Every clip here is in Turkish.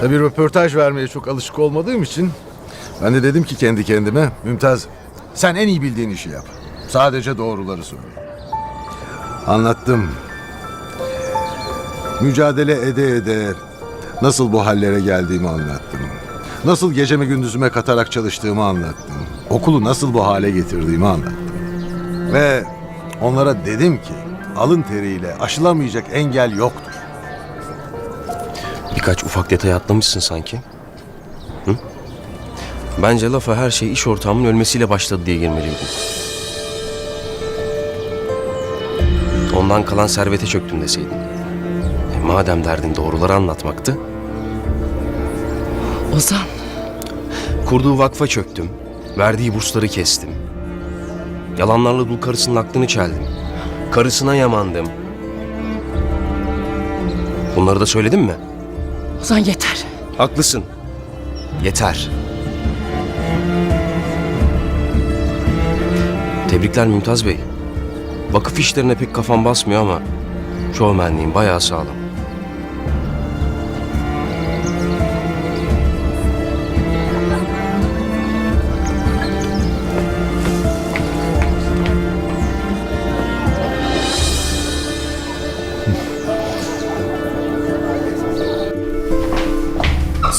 Tabii röportaj vermeye çok alışık olmadığım için ben de dedim ki kendi kendime Mümtaz sen en iyi bildiğin işi yap. Sadece doğruları söyle. Anlattım. Mücadele ede ede nasıl bu hallere geldiğimi anlattım. Nasıl gecemi gündüzüme katarak çalıştığımı anlattım. Okulu nasıl bu hale getirdiğimi anlattım. Ve onlara dedim ki alın teriyle aşılamayacak engel yoktur. Birkaç ufak detay atlamışsın sanki. Hı? Bence lafa her şey iş ortağımın ölmesiyle başladı diye girmeliydim. Ondan kalan servete çöktüm deseydin. E, madem derdin doğruları anlatmaktı, Ozan, kurduğu vakfa çöktüm, verdiği bursları kestim. Yalanlarla dul karısının aklını çeldim. Karısına yamandım. Bunları da söyledim mi? Ozan yeter. Haklısın. Yeter. Tebrikler Mümtaz Bey. Vakıf işlerine pek kafam basmıyor ama şovmenliğim bayağı sağlam.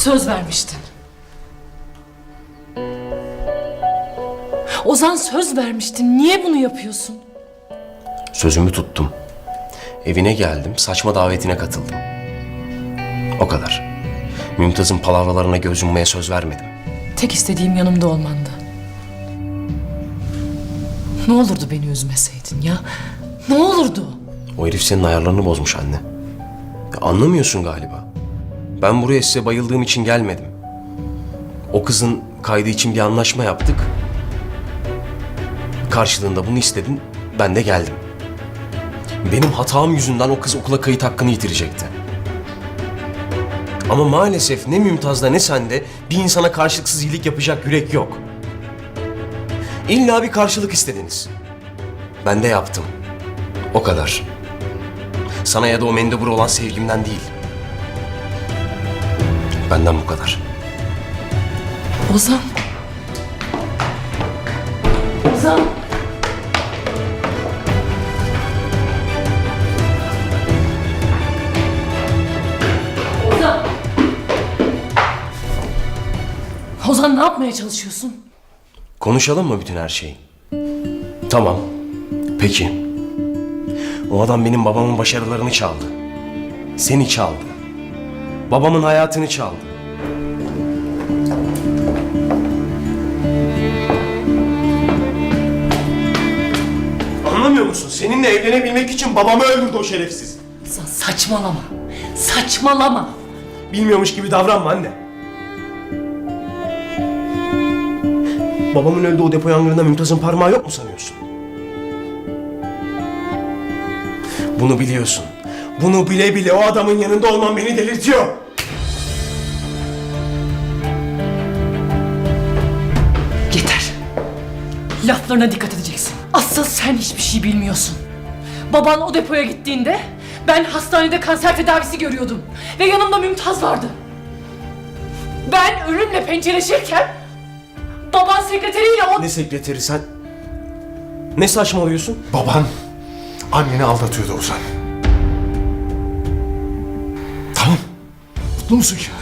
Söz vermiştin. Ozan söz vermiştin. Niye bunu yapıyorsun? Sözümü tuttum. Evine geldim, saçma davetine katıldım. O kadar. Mümtaz'ın palavralarına göz yummaya söz vermedim. Tek istediğim yanımda olmandı. Ne olurdu beni üzmeseydin ya? Ne olurdu? O herif senin ayarlarını bozmuş anne. Ya anlamıyorsun galiba. Ben buraya size bayıldığım için gelmedim. O kızın kaydı için bir anlaşma yaptık. Karşılığında bunu istedin, ben de geldim. Benim hatam yüzünden o kız okula kayıt hakkını yitirecekti. Ama maalesef ne Mümtaz'da ne sende bir insana karşılıksız iyilik yapacak yürek yok. İlla bir karşılık istediniz. Ben de yaptım. O kadar. Sana ya da o mendebur olan sevgimden değil. Benden bu kadar. Ozan. Ozan. Ozan. Ozan ne yapmaya çalışıyorsun? Konuşalım mı bütün her şeyi? Tamam. Peki. O adam benim babamın başarılarını çaldı. Seni çaldı. Babamın hayatını çaldı. Anlamıyor musun? Seninle evlenebilmek için babamı öldürdü o şerefsiz. Ozan saçmalama. Saçmalama. Bilmiyormuş gibi davranma anne. Babamın öldüğü o depo yangınında Mümtaz'ın parmağı yok mu sanıyorsun? Bunu biliyorsun. Bunu bile bile o adamın yanında olman beni delirtiyor. Yeter. Laflarına dikkat edeceksin. Asıl sen hiçbir şey bilmiyorsun. Baban o depoya gittiğinde ben hastanede kanser tedavisi görüyordum. Ve yanımda Mümtaz vardı. Ben ölümle pençeleşirken baban sekreteriyle o... Ne sekreteri sen? Ne saçmalıyorsun? Baban anneni aldatıyordu Ozan. Mutlu musun şimdi?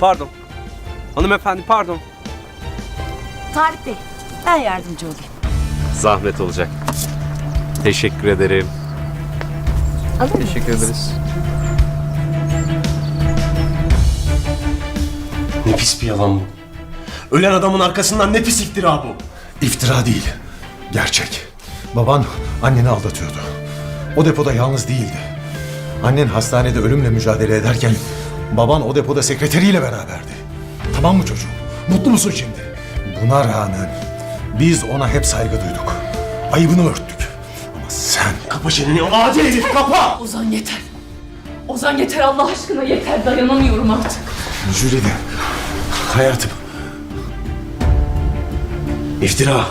Pardon. Hanımefendi pardon. Tarık Bey, ben yardımcı olayım. Zahmet olacak. Teşekkür ederim. Alır mı? Teşekkür ederiz. Ne pis bir yalan bu. Ölen adamın arkasından ne pis iftira bu. İftira değil. Gerçek. Baban anneni aldatıyordu. O depoda yalnız değildi. Annen hastanede ölümle mücadele ederken baban o depoda sekreteriyle beraberdi. Tamam mı çocuğum? Mutlu musun şimdi? Buna rağmen biz ona hep saygı duyduk. Ayıbını örttük. Ama sen Kapa çeneni o adi herif kapa! Ozan yeter. Ozan yeter Allah aşkına yeter dayanamıyorum artık. Jülide hayatım İftira.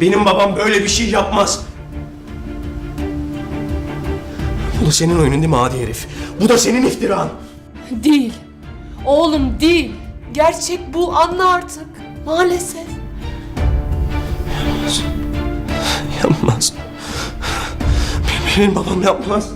Benim babam böyle bir şey yapmaz. Bu da senin oyunun değil mi adi herif? Bu da senin iftiran. Değil. Oğlum değil. Gerçek bu anla artık. Maalesef. Yapmaz. Yapmaz. Benim babam yapmaz.